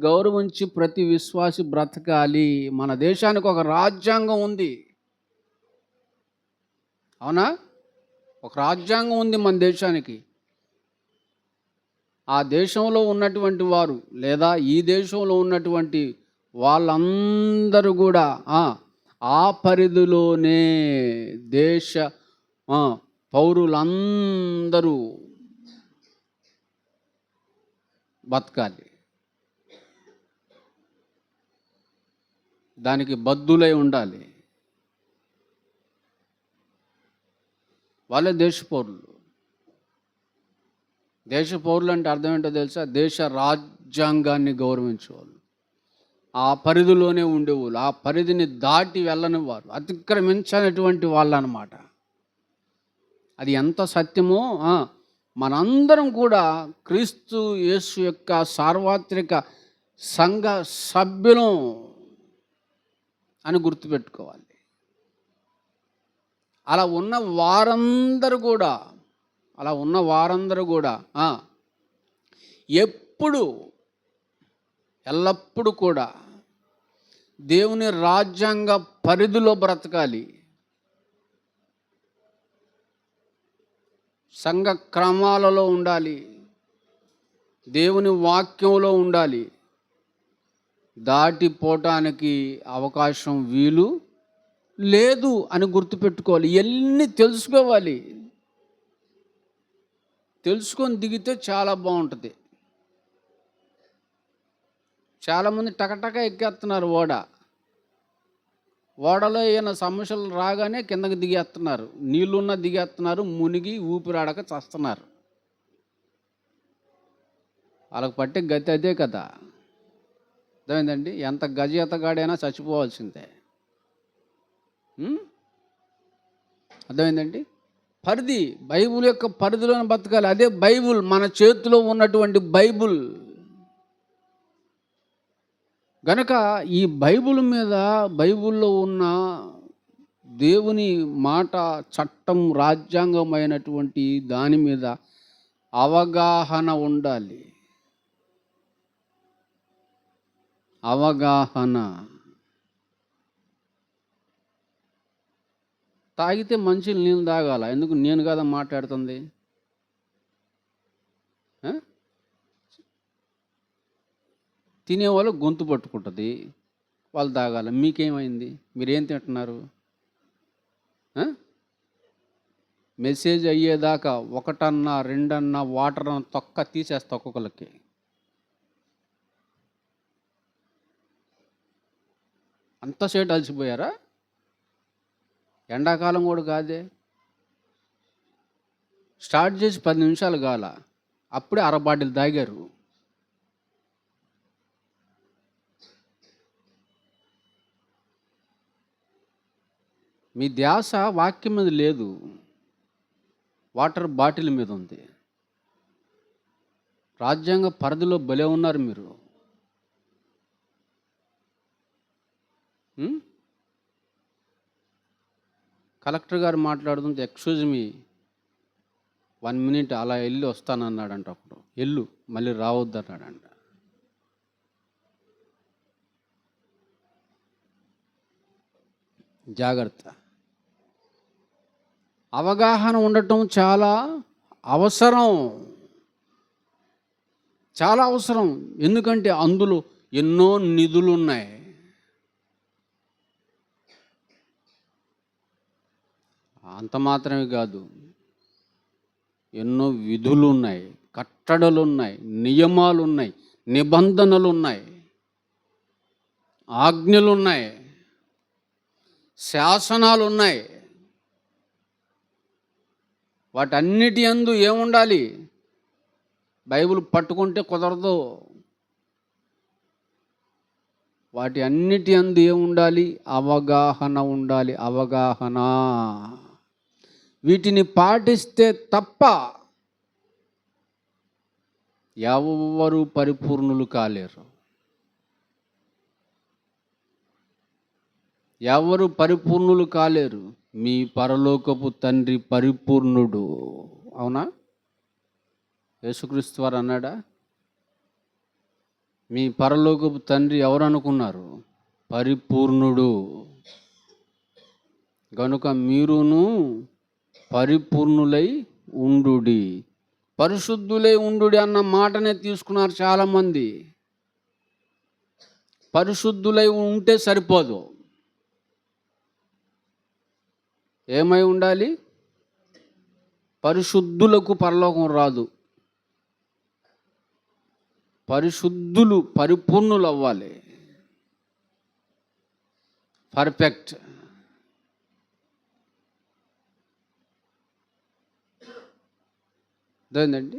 గౌరవించి ప్రతి విశ్వాసి బ్రతకాలి. మన దేశానికి ఒక రాజ్యాంగం ఉంది. అవునా? ఒక రాజ్యాంగం ఉంది మన దేశానికి. ఆ దేశంలో ఉన్నటువంటి వారు లేదా ఈ దేశంలో ఉన్నటువంటి వాళ్ళందరూ కూడా ఆ, పరిధిలోనే దేశ పౌరులందరూ బతకాలి. దానికి బద్దులై ఉండాలి. వాళ్ళే దేశ పౌరులు దేశ పౌరులు అంటే అర్థం ఏంటో తెలుసా? దేశ రాజ్యాంగాన్ని గౌరవించేవాళ్ళు. ఆ పరిధిలోనే ఉండేవాళ్ళు. ఆ పరిధిని దాటి వెళ్ళని వారు అతిక్రమించనటువంటి వాళ్ళు అనమాట అది ఎంత సత్యమో మనందరం కూడా క్రీస్తు యేసు యొక్క సార్వత్రిక సంఘ సభ్యులం. అని గుర్తుపెట్టుకోవాలి. అలా ఉన్న వారందరూ కూడా అలా ఉన్న వారందరూ కూడా ఎప్పుడు ఎల్లప్పుడూ కూడా దేవుని రాజ్యాంగ పరిధిలో బ్రతకాలి. సంఘ క్రమాలలో ఉండాలి. దేవుని వాక్యంలో ఉండాలి. దాటిపోవటానికి అవకాశం వీలు లేదు అని గుర్తుపెట్టుకోవాలి. ఎన్ని తెలుసుకోవాలి? తెలుసుకొని దిగితే చాలా బాగుంటుంది. చాలామంది టకటక ఎక్కేస్తున్నారు ఓడ. ఓడలో ఏమైనా సమస్యలు రాగానే కిందకి దిగేస్తున్నారు. నీళ్ళున్న దిగేస్తున్నారు మునిగి ఊపిరాడక చస్తున్నారు. వాళ్ళకి పట్టే గతి అదే కదా. అర్థమైందండి? ఎంత గజయతగాడైనా చచ్చిపోవాల్సిందే. అర్థమైందండి? పరిధి బైబుల్ యొక్క పరిధిలోనే బతకాలి. అదే బైబుల్ మన చేతిలో ఉన్నటువంటి బైబుల్. గనక ఈ బైబుల్ మీద బైబుల్లో ఉన్న దేవుని మాట చట్టం రాజ్యాంగమైనటువంటి దాని మీద అవగాహన ఉండాలి. అవగాహన. తాగితే మంచి నీళ్ళు తాగాల? ఎందుకు నేను కదా మాట్లాడుతుంది? తినే తినేవాళ్ళు గొంతు పట్టుకుంటుంది. వాళ్ళు తాగాల. మీకేమైంది? మీరేం తింటున్నారు? మెసేజ్ అయ్యేదాకా ఒకటన్నా రెండన్నా వాటర్ అన్న తొక్క తీసేస్తా ఒక్కొక్కరికి అంత సేటు అలసిపోయారా? ఎండాకాలం కూడా కాదే. స్టార్ట్ చేసి పది నిమిషాలు కాల. అప్పుడే అర బాటిల్ తాగారు. మీ ధ్యాస వాక్యం మీద లేదు. వాటర్ బాటిల్ మీద ఉంది. రాజ్యాంగ పరిధిలో భలే ఉన్నారు మీరు. Hmm? కలెక్టర్ గారు మాట్లాడుతుంటే ఎక్స్క్యూజ్ మీ వన్ మినిట్ అలా వెళ్ళి వస్తానన్నాడంట అప్పుడు. ఎల్లు మళ్ళీ రావద్దు అన్నాడంట జాగ్రత్త. అవగాహన ఉండటం చాలా అవసరం. చాలా అవసరం. ఎందుకంటే అందులో ఎన్నో నిధులు ఉన్నాయి అంత మాత్రమే కాదు. ఎన్నో విధులు ఉన్నాయి కట్టడలు ఉన్నాయి నియమాలు ఉన్నాయి నిబంధనలు ఉన్నాయి ఆజ్ఞలు ఉన్నాయి శాసనాలు ఉన్నాయి వాటన్నిటి అందు ఏముండాలి? బైబిల్ పట్టుకుంటే కుదరదు. వాటి అన్నిటి అందు ఏముండాలి? అవగాహన ఉండాలి. అవగాహన. వీటిని పాటిస్తే తప్ప ఎవరు పరిపూర్ణులు కాలేరు. ఎవరు పరిపూర్ణులు కాలేరు. మీ పరలోకపు తండ్రి పరిపూర్ణుడు. అవునా? యేసుక్రీస్తు వారు అన్నాడా? మీ పరలోకపు తండ్రి ఎవరు అనుకున్నారు? పరిపూర్ణుడు. గనుక మీరును పరిపూర్ణులై ఉండుడి. పరిశుద్ధులై ఉండుడి అన్న మాటనే తీసుకున్నారు చాలామంది. పరిశుద్ధులై ఉంటే సరిపోదు. ఏమై ఉండాలి? పరిశుద్ధులకు పరలోకం రాదు. పరిశుద్ధులు పరిపూర్ణులు అవ్వాలి పర్ఫెక్ట్. అర్థమైందండి?